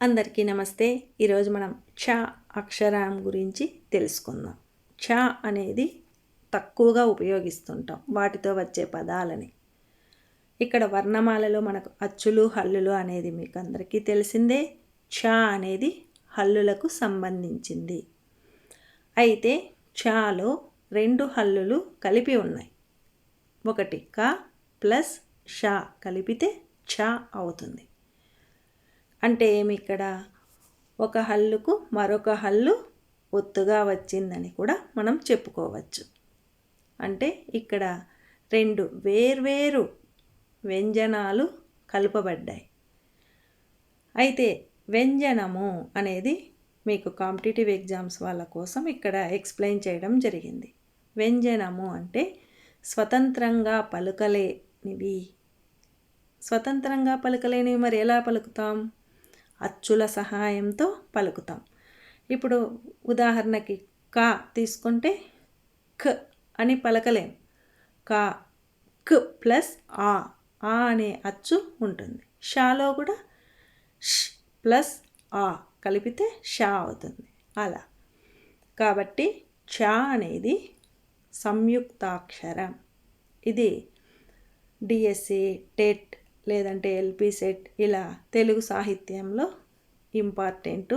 అందరికీ నమస్తే. ఈరోజు మనం ఛ అక్షరం గురించి తెలుసుకుందాం. ఛ అనేది తక్కువగా ఉపయోగిస్తుంటాం. వాటితో వచ్చే పదాలని. ఇక్కడ వర్ణమాలలో మనకు అచ్చులు హల్లులు అనేది మీకు అందరికీ తెలిసిందే. ఛ అనేది హల్లులకు సంబంధించింది. అయితే ఛలో రెండు హల్లులు కలిపి ఉన్నాయి. ఒకటి క ప్లస్ ష కలిపితే ఛ అవుతుంది. అంటే ఏమి ఇక్కడ ఒక హల్లుకు మరొక హల్లు ఒత్తుగా వచ్చిందని కూడా మనం చెప్పుకోవచ్చు. అంటే ఇక్కడ రెండు వేర్వేరు వ్యంజనాలు కలుపబడ్డాయి. అయితే వ్యంజనము అనేది మీకు కాంపిటేటివ్ ఎగ్జామ్స్ వాళ్ళ కోసం ఇక్కడ ఎక్స్ప్లెయిన్ చేయడం జరిగింది. వ్యంజనము అంటే స్వతంత్రంగా పలుకలేనివి. స్వతంత్రంగా పలుకలేనివి మరి ఎలా పలుకుతాం? అచ్చుల సహాయంతో పలుకుతాం. ఇప్పుడు ఉదాహరణకి కా తీసుకుంటే క్ అని పలకలేం. కా క్ ప్లస్ ఆ ఆ అనే అచ్చు ఉంటుంది. షాలో కూడా ష్ ప్లస్ ఆ కలిపితే షా అవుతుంది. అలా. కాబట్టి చా అనేది సంయుక్తాక్షరం. ఇది డిఎస్సి టెట్ లేదంటే ఎల్పి సెట్ ఇలా తెలుగు సాహిత్యంలో ఇంపార్టెంట్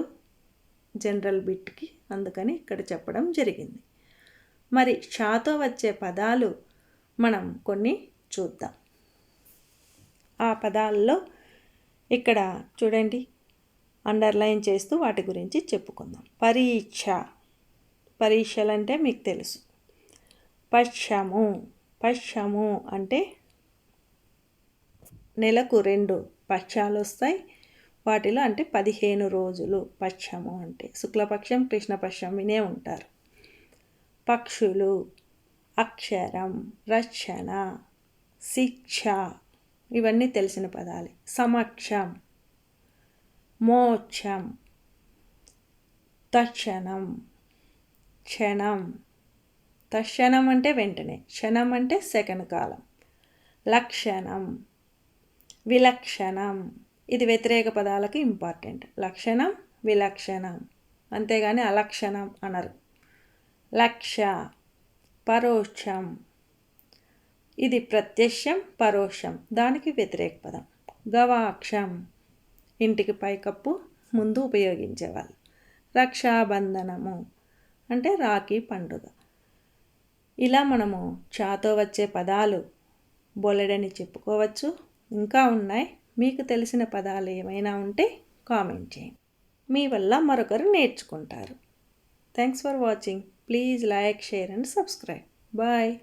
జనరల్ బిట్కి అందుకని ఇక్కడ చెప్పడం జరిగింది. మరి షాతో వచ్చే పదాలు మనం కొన్ని చూద్దాం. ఆ పదాల్లో ఇక్కడ చూడండి అండర్లైన్ చేస్తూ వాటి గురించి చెప్పుకుందాం. పరీక్ష. పరీక్షలు అంటే మీకు తెలుసు. పశ్చము పశ్చము అంటే నెలకు రెండు పక్షాలు వస్తాయి వాటిలో అంటే పదిహేను రోజులు పక్షము అంటే శుక్లపక్షం కృష్ణపక్షం వినే ఉంటారు. పక్షులు అక్షరం రక్షణ శిక్ష ఇవన్నీ తెలిసిన పదాలే. సమక్షం మోక్షం తక్షణం క్షణం. తక్షణం అంటే వెంటనే క్షణం అంటే సెకండ్ కాలం. లక్షణం విలక్షణం. ఇది వ్యతిరేక పదాలకు ఇంపార్టెంట్ లక్షణం విలక్షణం. అంతేగాని అలక్షణం అనరు. లక్ష పరోక్షం. ఇది ప్రత్యక్షం పరోక్షం. దానికి వ్యతిరేక పదం. గవాక్షం. ఇంటికి పైకప్పు ముందు ఉపయోగించేవాళ్ళు. రక్షాబంధనము. అంటే రాఖీ పండుగ. ఇలా మనము చాతో వచ్చే పదాలు బొలెడని చెప్పుకోవచ్చు. ఇంకా ఉన్నాయి. మీకు తెలిసిన పదాలు ఏమైనా ఉంటే కామెంట్ చేయండి. మీ వల్ల మరొకరు నేర్చుకుంటారు. Thanks for watching please like share and subscribe bye